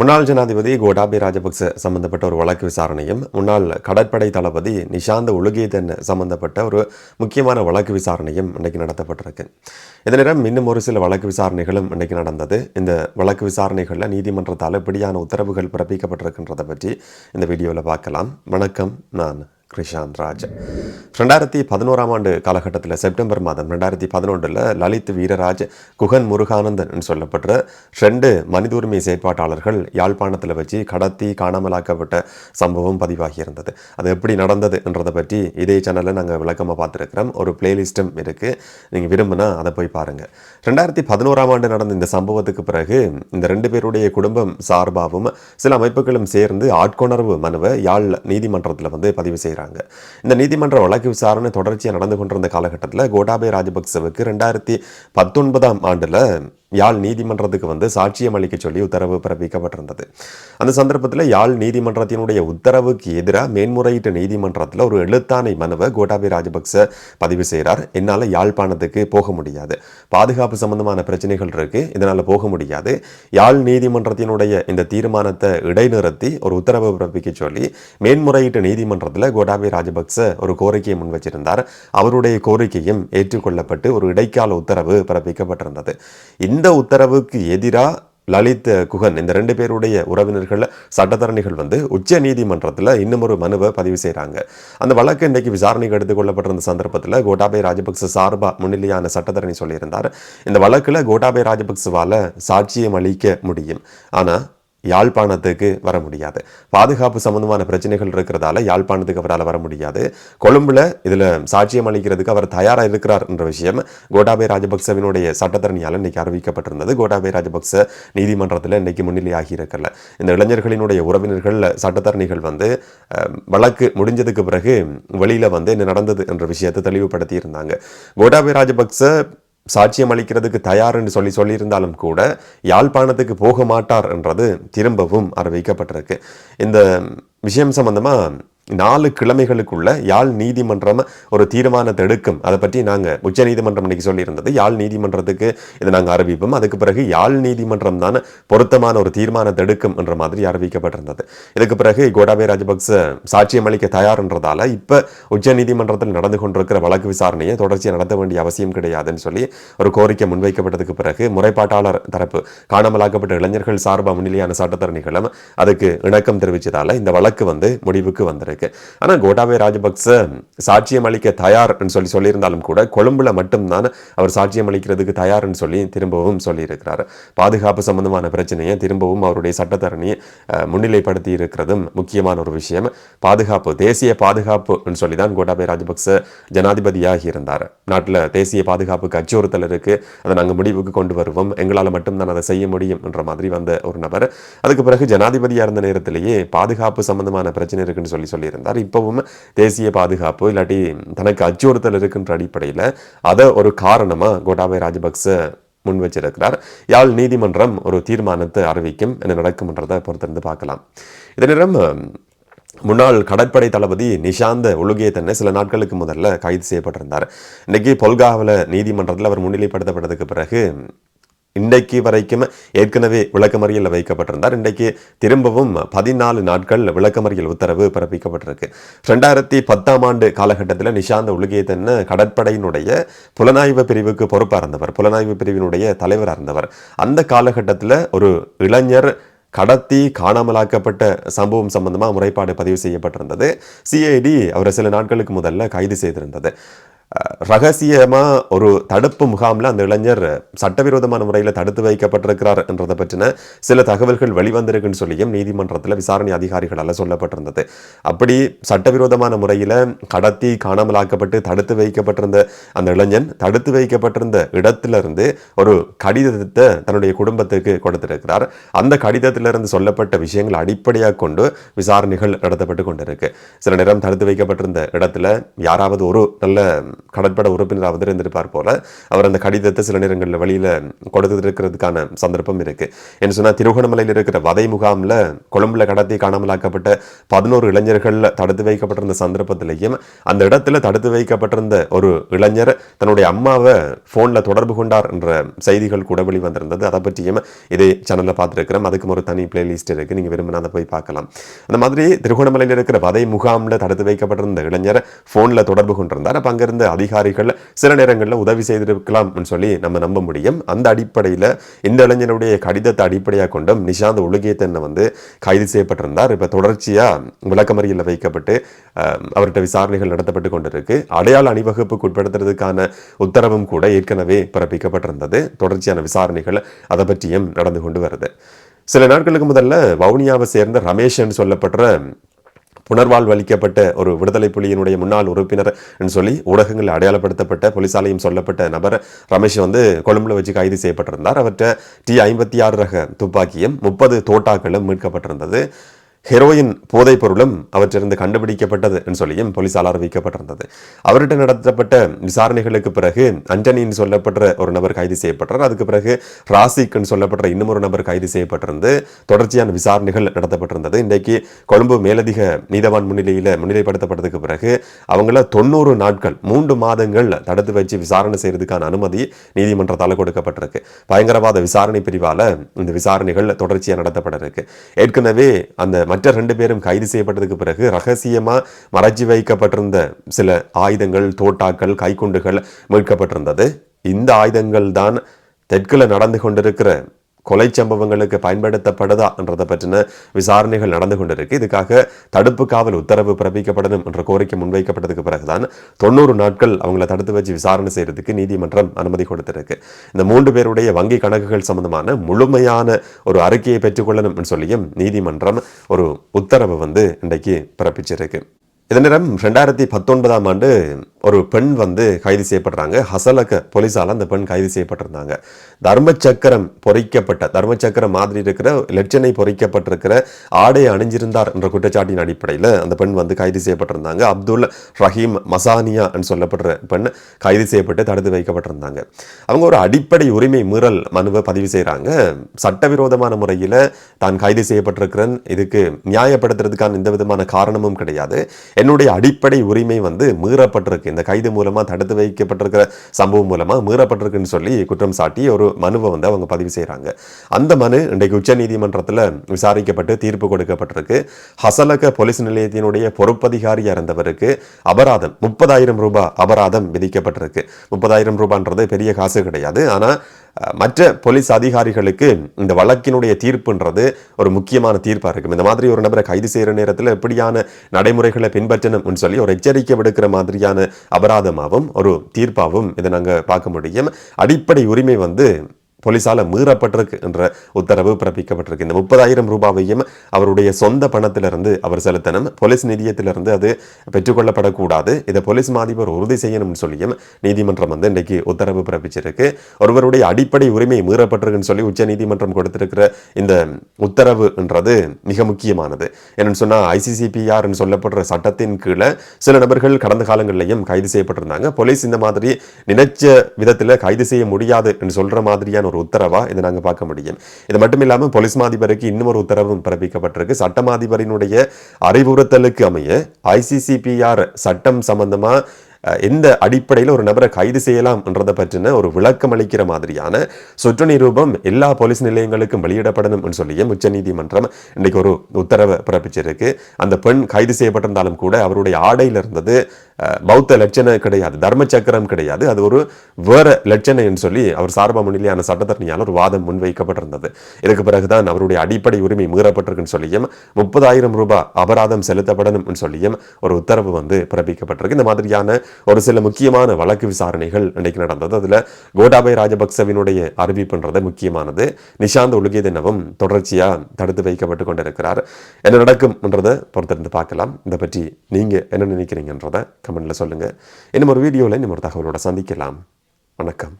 முன்னாள் ஜனாதிபதி கோடாபி ராஜபக்ச சம்பந்தப்பட்ட ஒரு வழக்கு விசாரணையும் முன்னாள் கடற்படை தளபதி நிஷாந்த உலுகேதன் சம்பந்தப்பட்ட ஒரு முக்கியமான வழக்கு விசாரணையும் இன்னைக்கு நடத்தப்பட்டிருக்கு. இந்த நேரம் இன்னும் ஒரு சில வழக்கு விசாரணைகளும் இன்றைக்கு நடந்தது. இந்த வழக்கு விசாரணைகளில் நீதிமன்றத்தால் இப்படியான உத்தரவுகள் பிறப்பிக்கப்பட்டிருக்கின்றதை பற்றி இந்த வீடியோவில் பார்க்கலாம். வணக்கம் நான் கிருஷாந்த் ராஜ். ரெண்டாயிரத்தி பதினோராம் ஆண்டு காலகட்டத்தில் செப்டம்பர் மாதம் ரெண்டாயிரத்தி பதினொன்றில் லலித் வீரராஜ் குகன் முருகானந்தன் சொல்லப்பட்ட ரெண்டு மனித உரிமை செயற்பாட்டாளர்கள் யாழ்ப்பாணத்தில் வச்சு கடத்தி காணாமலாக்கப்பட்ட சம்பவம் பதிவாகி இருந்தது. அது எப்படி நடந்ததுன்றதை பற்றி இதே சேனலில் நாங்கள் விளக்கமாக பார்த்துருக்கிறோம். ஒரு பிளேலிஸ்ட்டும் இருக்குது நீங்கள் விரும்பினா அதை போய் பாருங்கள் ரெண்டாயிரத்தி பதினோராம் ஆண்டு நடந்த இந்த சம்பவத்துக்கு பிறகு இந்த ரெண்டு பேருடைய குடும்பம் சார்பாகவும் சில அமைப்புகளும் சேர்ந்து ஆட்கொணர்வு மனுவை யாழ் நீதிமன்றத்தில் வந்து பதிவு செய்து செய்கிறாங்க. இந்த நீதிமன்ற வழக்கு விசாரணை தொடர்ச்சியாக நடந்து கொண்டிருந்த காலகட்டத்தில் கோட்டாபய ராஜபக்சவுக்கு ரெண்டாயிரத்தி பத்தொன்பதாம் ஆண்டில் யாழ் நீதிமன்றத்துக்கு வந்து சாட்சியம் அளிக்க சொல்லி உத்தரவு பிறப்பிக்கப்பட்டிருந்தது. அந்த சந்தர்ப்பத்தில் யாழ் நீதிமன்றத்தினுடைய உத்தரவுக்கு எதிராக மேன்முறையீட்டு நீதிமன்றத்தில் ஒரு எழுத்தாணை மனுவை கோட்டாபய ராஜபக்ச பதிவு செய்கிறார். என்னால் யாழ்ப்பாணத்துக்கு போக முடியாது. பாதுகாப்பு சம்பந்தமான பிரச்சனைகள் இருக்கு. இதனால் போக முடியாது. யாழ் நீதிமன்றத்தினுடைய இந்த தீர்மானத்தை இடைநிறுத்தி ஒரு உத்தரவு பிறப்பிக்க சொல்லி மேன்முறையீட்டு நீதிமன்றத்தில் கோட்டாபய ராஜபக்ச ஒரு கோரிக்கையை முன் வச்சிருந்தார். அவருடைய கோரிக்கையும் ஏற்றுக்கொள்ளப்பட்டு ஒரு இடைக்கால உத்தரவு பிறப்பிக்கப்பட்டிருந்தது. இந்த உத்தரவுக்கு எதிராக லலித் குகன் இந்த ரெண்டு பேருடைய உறவினர்கள் சட்டத்தரணிகள் வந்து உச்ச நீதிமன்றத்தில் இன்னும் ஒரு மனுவை பதிவு செய்கிறாங்க அந்த வழக்கு இன்றைக்கு விசாரணைக்கு எடுத்துக்கொள்ளப்பட்டிருந்த சந்தர்ப்பத்தில் கோட்டாபய ராஜபக்ச சார்பா முன்னிலையான சட்டத்தரணி சொல்லியிருந்தார். இந்த வழக்கில் கோட்டாபய ராஜபக்சவால் சாட்சியம் அளிக்க முடியும். ஆனால் யாழ்ப்பாணத்துக்கு வர முடியாது. பாதுகாப்பு சம்பந்தமான பிரச்சனைகள் இருக்கிறதால யாழ்ப்பாணத்துக்கு அவரால் வர முடியாது. கொழும்புல இதில் சாட்சியம் அளிக்கிறதுக்கு அவர் தயாராக இருக்கிறார் என்ற விஷயம் கோட்டாபய ராஜபக்சவினுடைய சட்டத்தரணியால் இன்னைக்கு அறிவிக்கப்பட்டிருந்தது. கோட்டாபய ராஜபக்ச நீதிமன்றத்தில் இன்னைக்கு முன்னிலையாகி இருக்கல. இந்த இளைஞர்களினுடைய உறவினர்கள் சட்டத்தரணிகள் வந்து வழக்கு முடிஞ்சதுக்கு பிறகு வெளியில் வந்து என்ன நடந்தது என்ற விஷயத்தை தெளிவுபடுத்தி இருந்தாங்க கோட்டாபய ராஜபக்ச சாட்சியம் அளிக்கிறதுக்கு தயார் என்று சொல்லி சொல்லியிருந்தாலும் கூட யாழ்ப்பாணத்துக்கு போக மாட்டார் என்றது திரும்பவும் அறிவிக்கப்பட்டிருக்கு. இந்த விஷயம் சம்பந்தமாக நாலு கிழமைகளுக்குள்ள யாழ் நீதிமன்றம் ஒரு தீர்மானத்தை எடுக்கும். அதை பற்றி நாங்கள் உச்ச நீதிமன்றம் இன்னைக்கு சொல்லியிருந்தது. யாழ் நீதிமன்றத்துக்கு இதை நாங்கள் அறிவிப்போம். அதுக்கு பிறகு யாழ் நீதிமன்றம் தான் பொருத்தமான ஒரு தீர்மானத்தை எடுக்கும் என்ற மாதிரி அறிவிக்கப்பட்டிருந்தது. இதுக்கு பிறகு கோடாபே ராஜபக்ச சாட்சியம் அளிக்க தயார்ன்றதால இப்போ உச்ச நீதிமன்றத்தில் நடந்து கொண்டிருக்கிற வழக்கு விசாரணையை தொடர்ச்சியாக நடத்த வேண்டிய அவசியம் கிடையாதுன்னு சொல்லி ஒரு கோரிக்கை முன்வைக்கப்பட்டதுக்கு பிறகு முறைப்பாட்டாளர் தரப்பு காணாமலாக்கப்பட்ட இளைஞர்கள் சார்பாக முன்னிலையான சட்டத்தரணிகளும் அதுக்கு இணக்கம் தெரிவித்ததால இந்த வழக்கு வந்து முடிவுக்கு வந்திருக்கு. ஆனால் கோட்டாபய ராஜபக்ச சாட்சியம் அளிக்க தயார்னு சொல்லி சொல்லியிருந்தாலும் கூட கொழும்புல மட்டும்தான் அவர் சாட்சியம் அளிக்கிறதுக்கு தயார்னு சொல்லி திரும்பவும் சொல்லியிருக்கிறார். பாதுகாப்பு சம்பந்தமான பிரச்சனையை திரும்பவும் அவருடைய சட்டத்தரணியை முன்னிலைப்படுத்தி இருக்கிறதும் முக்கியமான ஒரு விஷயம். பாதுகாப்பு தேசிய பாதுகாப்புன்னு சொல்லி தான் கோட்டாபய ராஜபக்ச ஜனாதிபதியாகி இருந்தார். நாட்டில் தேசிய பாதுகாப்புக்கு அச்சுறுத்தல் இருக்கு. அதை நாங்கள் முடிவுக்கு கொண்டு வருவோம். எங்களால் மட்டும்தான் அதை செய்ய முடியும் என்ற மாதிரி வந்த ஒரு நபர். அதுக்கு பிறகு ஜனாதிபதியாக இருந்த நேரத்திலேயே பாதுகாப்பு சம்பந்தமான பிரச்சனை இருக்குன்னு சொல்லி சொல்லி சொல்லியிருந்தார். இப்பவும் தேசிய பாதுகாப்பு இல்லாட்டி தனக்கு அச்சுறுத்தல் இருக்குன்ற அடிப்படையில் அதை ஒரு காரணமாக கோட்டாபய ராஜபக்ச முன் வச்சிருக்கிறார். யாழ் நீதிமன்றம் ஒரு தீர்மானத்தை அறிவிக்கும் என்ன நடக்கும்ன்றதை பொறுத்திருந்து பார்க்கலாம். இதே நேரம் முன்னாள் கடற்படை தளபதி நிஷாந்த உலுகேதன் சில நாட்களுக்கு முதல்ல கைது செய்யப்பட்டிருந்தார். இன்னைக்கு பொல்காவில் நீதிமன்றத்தில் அவர் முன்னிலைப்படுத்தப்பட்டதுக்கு பிறகு இன்றைக்கு வரைக்கும் ஏற்கனவே விளக்கமறியலில் வைக்கப்பட்டிருந்தார். இன்றைக்கு திரும்பவும் பதினாலு நாட்கள் விளக்கமறியல் உத்தரவு பிறப்பிக்கப்பட்டிருக்கு. ரெண்டாயிரத்தி பத்தாம் ஆண்டு காலகட்டத்தில் நிஷாந்த உலகேதன் கடற்படையினுடைய புலனாய்வு பிரிவுக்கு பொறுப்பாக இருந்தவர் புலனாய்வு பிரிவினுடைய தலைவராக இருந்தவர் அந்த காலகட்டத்தில் ஒரு இளைஞர் கடத்தி காணாமலாக்கப்பட்ட சம்பவம் சம்பந்தமாக முறைப்பாடு பதிவு செய்யப்பட்டிருந்தது. சிஐடி அவரை சில நாட்களுக்கு முதல்ல கைது செய்திருந்தது. ரகசியமாக ஒரு தடுப்பு முகாமில் அந்த இளைஞர் சட்டவிரோதமான முறையில் தடுத்து வைக்கப்பட்டிருக்கிறார் என்றதை பற்றின சில தகவல்கள் வெளிவந்திருக்குன்னு சொல்லியும் நீதிமன்றத்தில் விசாரணை அதிகாரிகளால் சொல்லப்பட்டிருந்தது. அப்படி சட்டவிரோதமான முறையில் கடத்தி காணாமலாக்கப்பட்டு தடுத்து வைக்கப்பட்டிருந்த அந்த இளைஞன் தடுத்து வைக்கப்பட்டிருந்த இடத்திலிருந்து ஒரு கடிதத்தை தன்னுடைய குடும்பத்துக்கு கொடுத்திருக்கிறார். அந்த கடிதத்திலிருந்து சொல்லப்பட்ட விஷயங்களை அடிப்படையாக கொண்டு விசாரணைகள் நடத்தப்பட்டு கொண்டிருக்கு. சில நேரம் தடுத்து வைக்கப்பட்டிருந்த இடத்துல யாராவது ஒரு நல்ல கடற்பட உறுப்பினர் அவதரிந்திருப்பார் போல அவர் அந்த கடிதத்தை சில நேரங்களில் வெளியில் கொடுத்துருக்கிறதுக்கான சந்தர்ப்பம் இருக்கு. என்ன சொன்னால் திருகோணமலையில் இருக்கிற வதை முகாமில் கொழும்புல கடத்தி காணாமலாக்கப்பட்ட பதினோரு இளைஞர்கள் தடுத்து வைக்கப்பட்டிருந்த சந்தர்ப்பத்திலையும் அந்த இடத்துல தடுத்து வைக்கப்பட்டிருந்த ஒரு இளைஞர் தன்னுடைய அம்மாவை ஃபோனில் தொடர்பு கொண்டார் என்ற செய்திகள் கூட வெளிவந்திருந்தது அதை பற்றியும் இதே சேனலில் பார்த்துருக்கிறோம். அதுக்கும் ஒரு தனி பிளேலிஸ்ட் இருக்கு. நீங்கள் விரும்பினா அதை போய் பார்க்கலாம். அந்த மாதிரி திருகோணமலையில் இருக்கிற வதை முகாமில் தடுத்து வைக்கப்பட்டிருந்த இளைஞர் ஃபோனில் தொடர்பு கொண்டிருந்தார். அப்போ அங்கிருந்த அதிகாரிகள் சில நேரங்களில் உதவி செய்திருக்கலாம்னு சொல்லி நம்ம நம்ப முடியும். அந்த அடிப்படையில் இந்த இளைஞனுடைய கடிதத்தை அடிப்படையாக கொண்டும் நிஷாந்த் ஒழுகியத்தன்னை வந்து கைது செய்யப்பட்டிருந்தார். இப்போ தொடர்ச்சியாக விளக்கமறியலில் வைக்கப்பட்டு அஹ், அவர்கிட்ட விசாரணைகள் நடத்தப்பட்டு கொண்டிருக்கு. அடையாள அணிவகுப்புக்கு உட்படுத்துறதுக்கான உத்தரவும் கூட ஏற்கனவே பிறப்பிக்கப்பட்டிருந்தது. தொடர்ச்சியான விசாரணைகள் அதை பற்றியும் நடந்து கொண்டு வருது. சில நாட்களுக்கு முதல்ல வவுனியாவை சேர்ந்த ரமேஷன் சொல்லப்படுற புனர்வாழ்வு அளிக்கப்பட்ட ஒரு விடுதலை புலியினுடைய முன்னாள் உறுப்பினர் என்று சொல்லி ஊடகங்களில் அடையாளப்படுத்தப்பட்ட போலீசாலையும் சொல்லப்பட்ட நபர் ரமேஷ் வந்து கொழும்புல வச்சு கைது செய்யப்பட்டிருந்தார். அவற்றை டி ஐம்பத்தி ஆறு ரக துப்பாக்கியும் முப்பது தோட்டாக்களும் மீட்கப்பட்டிருந்தது. ஹெரோயின் போதைப் பொருளும் அவற்றிலிருந்து கண்டுபிடிக்கப்பட்டது என்று சொல்லியும் போலீசால் அறிவிக்கப்பட்டிருந்தது அவர்கிட்ட நடத்தப்பட்ட விசாரணைகளுக்கு பிறகு அண்டனின்னு சொல்லப்படுற ஒரு நபர் கைது செய்யப்பட்டார். அதுக்கு பிறகு ராசிக்னு சொல்லப்படுற இன்னும் ஒரு நபர் கைது செய்யப்பட்டிருந்து தொடர்ச்சியான விசாரணைகள் நடத்தப்பட்டிருந்தது. இன்றைக்கு கொழும்பு மேலதிக நீதவான் முன்னிலையில் முன்னிலைப்படுத்தப்பட்டதுக்கு பிறகு அவங்கள தொண்ணூறு நாட்கள் மூன்று மாதங்கள் தடுத்து வச்சு விசாரணை செய்யறதுக்கான அனுமதி நீதிமன்றத்தால் கொடுக்கப்பட்டிருக்கு. பயங்கரவாத விசாரணை பிரிவால இந்த விசாரணைகள் தொடர்ச்சியாக நடத்தப்பட இருக்கு ஏற்கனவே அந்த மற்ற ரெண்டு பேரும் கைது செய்யப்பட்டதுக்கு பிறகு ரகசியமா மறைச்சி வைக்கப்பட்டிருந்த சில ஆயுதங்கள் தோட்டாக்கள் கைக்குண்டுகள் மீட்கப்பட்டிருந்தது. இந்த ஆயுதங்கள் தான் தெற்குல நடந்து கொண்டிருக்கிற கொலை சம்பவங்களுக்கு பயன்படுத்தப்படுதா என்றதை பற்றின விசாரணைகள் நடந்து கொண்டிருக்கு. இதுக்காக தடுப்பு காவல் உத்தரவு பிறப்பிக்கப்படணும் என்ற கோரிக்கை முன்வைக்கப்பட்டதுக்கு பிறகுதான் தொண்ணூறு நாட்கள் அவங்கள தடுத்து வச்சு விசாரணை செய்யறதுக்கு நீதிமன்றம் அனுமதி கொடுத்திருக்கு. இந்த மூன்று பேருடைய வங்கி கணக்குகள் சம்பந்தமான முழுமையான ஒரு அறிக்கையை பெற்றுக்கொள்ளணும் சொல்லியும் நீதிமன்றம் ஒரு உத்தரவு வந்து இன்றைக்கு பிறப்பிச்சிருக்கு. இதன் நேரம் ரெண்டாயிரத்தி பத்தொன்பதாம் ஆண்டு ஒரு பெண் வந்து கைது செய்யப்படுறாங்க. ஹசலக்க போலீஸால் அந்த பெண் கைது செய்யப்பட்டிருந்தாங்க. தர்மச்சக்கரம் பொறிக்கப்பட்ட தர்மச்சக்கரம் மாதிரி இருக்கிற லட்சணை பொறிக்கப்பட்டிருக்கிற ஆடை அணிஞ்சிருந்தார் என்ற குற்றச்சாட்டின் அடிப்படையில் அந்த பெண் வந்து கைது செய்யப்பட்டிருந்தாங்க. அப்துல் ரஹீம் மசானியா என்று சொல்லப்படுற பெண் கைது செய்யப்பட்டு தடுத்து வைக்கப்பட்டிருந்தாங்க. அவங்க ஒரு அடிப்படை உரிமை மீறல் மனுவை பதிவு செய்கிறாங்க சட்டவிரோதமான முறையில் தான் கைது செய்யப்பட்டிருக்கிறேன். இதுக்கு நியாயப்படுத்துறதுக்கான எந்த விதமான காரணமும் கிடையாது. என்னுடைய அடிப்படை உரிமை வந்து மீறப்பட்டிருக்கு. இந்த கைது மூலமாக தடுத்து வைக்கப்பட்டிருக்கிற சம்பவம் மூலமாக மீறப்பட்டிருக்குன்னு சொல்லி குற்றம் சாட்டி ஒரு மனுவை வந்து அவங்க பதிவு செய்கிறாங்க அந்த மனு இன்றைக்கு உச்சநீதிமன்றத்தில் விசாரிக்கப்பட்டு தீர்ப்பு கொடுக்கப்பட்டிருக்கு. ஹசலக போலீஸ் நிலையத்தினுடைய பொறுப்பதிகாரியாக இருந்தவருக்கு அபராதம் முப்பதாயிரம் ரூபாய் அபராதம் விதிக்கப்பட்டிருக்கு. முப்பதாயிரம் ரூபான்றது பெரிய காசு கிடையாது. ஆனால் மற்ற போலீஸ் அதிகாரிகளுக்கு இந்த வழக்கினுடைய தீர்ப்புன்றது ஒரு முக்கியமான தீர்ப்பாக இருக்கும். இந்த மாதிரி ஒரு நபரை கைது செய்கிற நேரத்தில் எப்படியான நடைமுறைகளை பின்பற்றணும்னு சொல்லி ஒரு எச்சரிக்கை விடுக்கிற மாதிரியான அபராதமாகவும் ஒரு தீர்ப்பாகவும் இதை நாங்கள் பார்க்க முடியும். அடிப்படை உரிமை வந்து போலீஸால் மீறப்பட்டிருக்கு என்ற உத்தரவு பிறப்பிக்கப்பட்டிருக்கு. இந்த முப்பதாயிரம் ரூபாவையும் அவருடைய சொந்த பணத்திலிருந்து அவர் செலுத்தணும். போலீஸ் நிதியத்திலிருந்து அது பெற்றுக்கொள்ளப்படக்கூடாது. இதை போலீஸ் மாதிபர் உறுதி செய்யணும்னு சொல்லியும் நீதிமன்றம் வந்து இன்றைக்கு உத்தரவு பிறப்பிச்சிருக்கு. ஒருவருடைய அடிப்படை உரிமை மீறப்பட்டிருக்குன்னு சொல்லி உச்ச நீதிமன்றம் கொடுத்திருக்கிற இந்த உத்தரவுன்றது மிக முக்கியமானது. என்னன்னு சொன்னால் ஐசிசிபிஆர்னு சொல்லப்படுற சட்டத்தின் கீழே சில நபர்கள் கடந்த காலங்களிலையும் கைது செய்யப்பட்டிருந்தாங்க. போலீஸ் இந்த மாதிரி நினைச்ச விதத்தில் கைது செய்ய முடியாது என்று சொல்கிற மாதிரியான ஒரு உத்தரவா? இதை நாங்க பார்க்க முடியும். இது மட்டும் இல்லாமல் போலீஸ் மாதிபருக்கு இன்னும் ஒரு உத்தரவும் பிறப்பிக்கப்பட்டிருக்கு. சட்டமாதிபரினுடைய அறிவுறுத்தலுக்கு அமைய ஐசிசிபிஆர் சட்டம் சம்பந்தமா எந்த அடிப்படையில் ஒரு நபரை கைது செய்யலாம் என்றதை பற்றின ஒரு விளக்கம் அளிக்கிற மாதிரியான சுற்று நிரூபம் எல்லா போலீஸ் நிலையங்களுக்கும் வெளியிடப்படணும் சொல்லியும் உச்சநீதிமன்றம் இன்றைக்கு ஒரு உத்தரவை பிறப்பிச்சிருக்கு. அந்த பெண் கைது செய்யப்பட்டிருந்தாலும் கூட அவருடைய ஆடையில் இருந்தது பௌத்த லட்சணம் கிடையாது தர்ம சக்கரம் கிடையாது. அது ஒரு வேற லட்சணைன்னு சொல்லி அவர் சார்பா முன்னிலையான சட்டத்தரணியால் ஒரு வாதம் முன்வைக்கப்பட்டிருந்தது. இதுக்கு பிறகுதான் அவருடைய அடிப்படை உரிமை மீறப்பட்டிருக்குன்னு சொல்லியும் முப்பதாயிரம் ரூபாய் அபராதம் செலுத்தப்படணும் சொல்லியும் ஒரு உத்தரவு வந்து பிறப்பிக்கப்பட்டிருக்கு. இந்த மாதிரியான ஒரு சில முக்கியமான வழக்கு விசாரணைகள் இன்னைக்கு நடந்தது. அதுல கோட்டாபய ராஜபக்சவினுடைய அறிவிப்புன்றது முக்கியமானது. நிஷாந்த் ஒழுகியதெனவும் தொடர்ச்சியா தடுத்து வைக்கப்பட்டு கொண்டிருக்கிறார். என்ன நடக்கும்ன்றதை பொறுத்திருந்து பார்க்கலாம். இதை பற்றி நீங்க என்ன நினைக்கிறீங்கன்றதை கமெண்ட்ல சொல்லுங்க. இன்னும் ஒரு வீடியோவில் இன்னும் ஒரு தகவலோட சந்திக்கலாம். வணக்கம்.